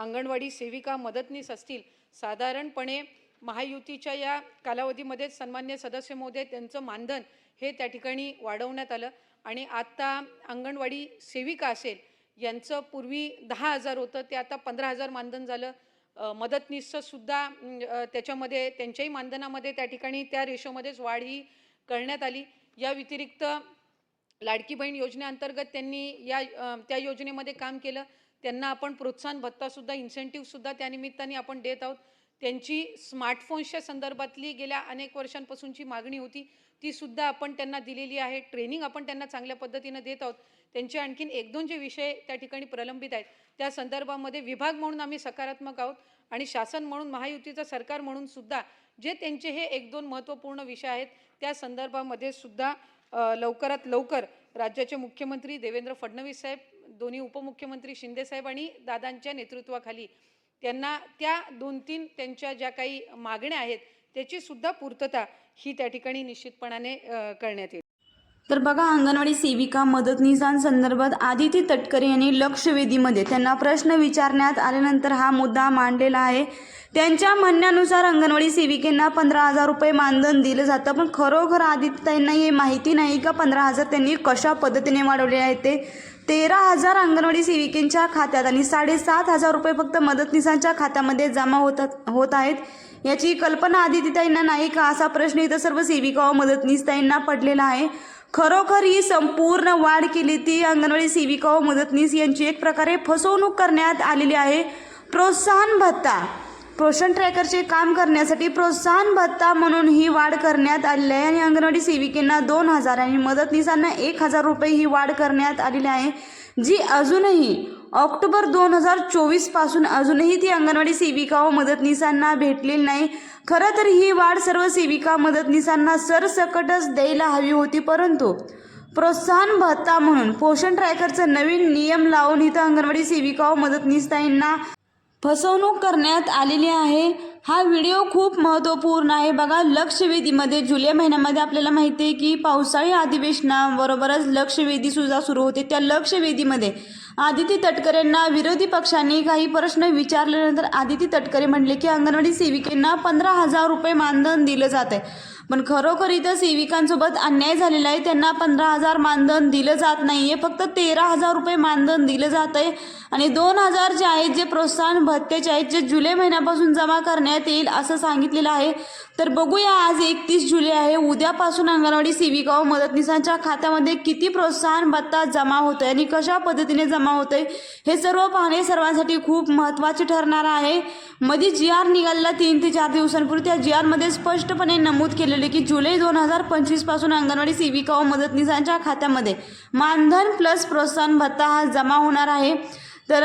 अंगणवाडी सेविका मदतनीस असतील साधारणपणे महायुतीच्या या कालावधीमध्ये सन्मान्य सदस्य महोदय त्यांचं मानधन हे त्या ठिकाणी वाढवण्यात आलं. आणि आत्ता अंगणवाडी सेविका असेल यांचं पूर्वी दहा हजार होतं ते आता पंधरा हजार मानधन झालं. मदतनीसचंसुद्धा सुद्धा त्याच्यामध्ये त्यांच्याही मानधनामध्ये त्या ठिकाणी त्या रेशोमध्येच वाढ ही करण्यात आली. या व्यतिरिक्त लाडकी बहीण योजनेअंतर्गत त्यांनी या त्या योजनेमध्ये काम केलं. त्यांना आपण प्रोत्साहन भत्तासुद्धा इन्सेंटिव्हसुद्धा त्यानिमित्ताने आपण देत आहोत. त्यांची स्मार्टफोन्सच्या संदर्भातली गेल्या अनेक वर्षांपासूनची मागणी होती. ती सुद्धा आपण त्यांना दिलेली आहे. ट्रेनिंग आपण त्यांना चांगल्या पद्धतीनं देत आहोत. त्यांचे आणखीन एक दोन जे विषय त्या ठिकाणी प्रलंबित आहेत त्या संदर्भामध्ये विभाग म्हणून आम्ही सकारात्मक आहोत आणि शासन म्हणून महायुतीचं सरकार म्हणून सुद्धा जे त्यांचे हे एक दोन महत्त्वपूर्ण विषय आहेत त्या संदर्भामध्ये सुद्धा लवकरात लवकर राज्याचे मुख्यमंत्री देवेंद्र फडणवीस साहेब दोन्ही उपमुख्यमंत्री शिंदेसाहेब आणि दादांच्या नेतृत्वाखाली त्यांना त्या दोन तीन त्यांच्या ज्या काही मागण्या आहेत त्याची सुद्धा पूर्तता ही त्या ठिकाणी निश्चितपणाने करण्यात येईल. तर बघा अंगणवाडी सेविका मदतनीसांसंदर्भात आदिती तटकरे यांनी लक्षवेधीमध्ये त्यांना प्रश्न विचारण्यात आल्यानंतर हा मुद्दा मांडलेला आहे. त्यांच्या म्हणण्यानुसार अंगणवाडी सेविकेंना पंधरा हजार रुपये मानधन दिलं जातं पण खरोखर आदित्यांना हे माहिती नाही का? पंधरा हजार त्यांनी कशा पद्धतीने वाढवले आहेत ते? तेरा हजार अंगणवाडी सेविकेंच्या खात्यात आणि साडेसात हजार रुपये फक्त मदतनीसांच्या खात्यामध्ये जमा होतात होत आहेत. याची कल्पना आदित्यताईंना नाही का? असा प्रश्न इथं सर्व सेविका व मदतनीसताईंना पडलेला आहे. खरोखर ही संपूर्ण वाढ केली ती अंगणवाडी सेविका व मदतनीस यांची एक प्रकारे फसवणूक करण्यात आलेली आहे. प्रोत्साहन भत्ता. पोषण ट्रॅकरचे काम करण्यासाठी प्रोत्साहन भत्ता म्हणून ही वाढ करण्यात आलेली आहे आणि अंगणवाडी सेविकेंना दोन हजार आणि मदतनीसांना एक हजार रुपये ही वाढ करण्यात आलेली आहे जी अजूनही ऑक्टोबर दोन हजार चोवीसपासून अजूनही ती अंगणवाडी सेविका व मदतनीसांना भेटलेली नाही. खरं तर ही वाढ सर्व सेविका मदतनीसांना सरसकटच द्यायला हवी होती परंतु प्रोत्साहन भत्ता म्हणून पोषण ट्रॅकरचा नवीन नियम लावून इथं अंगणवाडी सेविका व मदतनीसताईंना फसवणूक करण्यात आलेली आहे. हा व्हिडिओ खूप महत्त्वपूर्ण आहे. बघा लक्षवेधीमध्ये जुलै महिन्यामध्ये आपल्याला माहिती आहे की पावसाळी अधिवेशनाबरोबरच लक्षवेधी सुद्धा सुरू होते. त्या लक्षवेधीमध्ये आदिती तटकरेंना विरोधी पक्षांनी काही प्रश्न विचारल्यानंतर आदिती तटकरे म्हणले की अंगणवाडी सेविकेंना पंधरा हजार रुपये मानधन दिलं जात आहे पण खरोखर इथं सेविकांसोबत अन्याय झालेला आहे. त्यांना पंधरा हजार मानधन दिलं जात नाही आहे फक्त तेरा हजार रुपये मानधन दिलं जात आहे आणि दोन हजार जे आहेत जे प्रोत्साहन भत्त्याचे आहेत जे जुलै महिन्यापासून जमा करण्यात येईल असं सांगितलेलं आहे. तर बघूया आज एकतीस जुलै आहे. उद्यापासून अंगणवाडी सेविका व मदतनीसांच्या खात्यामध्ये किती प्रोत्साहन भत्ता जमा होतोय आणि कशा पद्धतीने जमा होतोय हे सर्व पाहणे सर्वांसाठी खूप महत्त्वाचे ठरणार आहे. मध्ये जी आर निघालेला तीन ते चार दिवसांपूर्वी त्या जी आरमध्ये स्पष्टपणे नमूद केलेले की जुलै दोन हजार पंचवीसपासून अंगणवाडी सेविका व मदतनीसांच्या खात्यामध्ये मानधन प्लस प्रोत्साहन भत्ता हा जमा होणार आहे. तर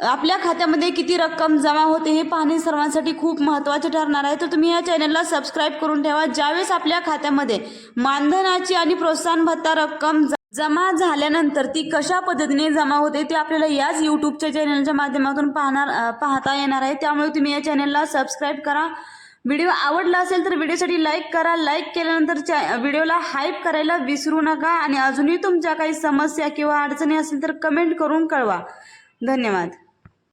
आपल्या खात्यामध्ये किती रक्कम जमा होते हे पाहणे सर्वांसाठी खूप महत्त्वाचे ठरणार आहे. तर तुम्ही या चॅनलला सबस्क्राईब करून ठेवा. ज्यावेळेस आपल्या खात्यामध्ये मानधनाची आणि प्रोत्साहन भत्ता रक्कम ज- जमा झाल्यानंतर ती कशा पद्धतीने जमा होते ते आपल्याला याच यूट्यूबच्या चॅनलच्या माध्यमातून पाहणार पाहता येणार आहे. त्यामुळे तुम्ही या चॅनलला सबस्क्राईब करा. व्हिडिओ आवडला असेल तर व्हिडिओसाठी लाईक करा. लाईक केल्यानंतर चॅ व्हिडिओला हाईप करायला विसरू नका. आणि अजूनही तुमच्या काही समस्या किंवा अडचणी असतील तर कमेंट करून कळवा. धन्यवाद.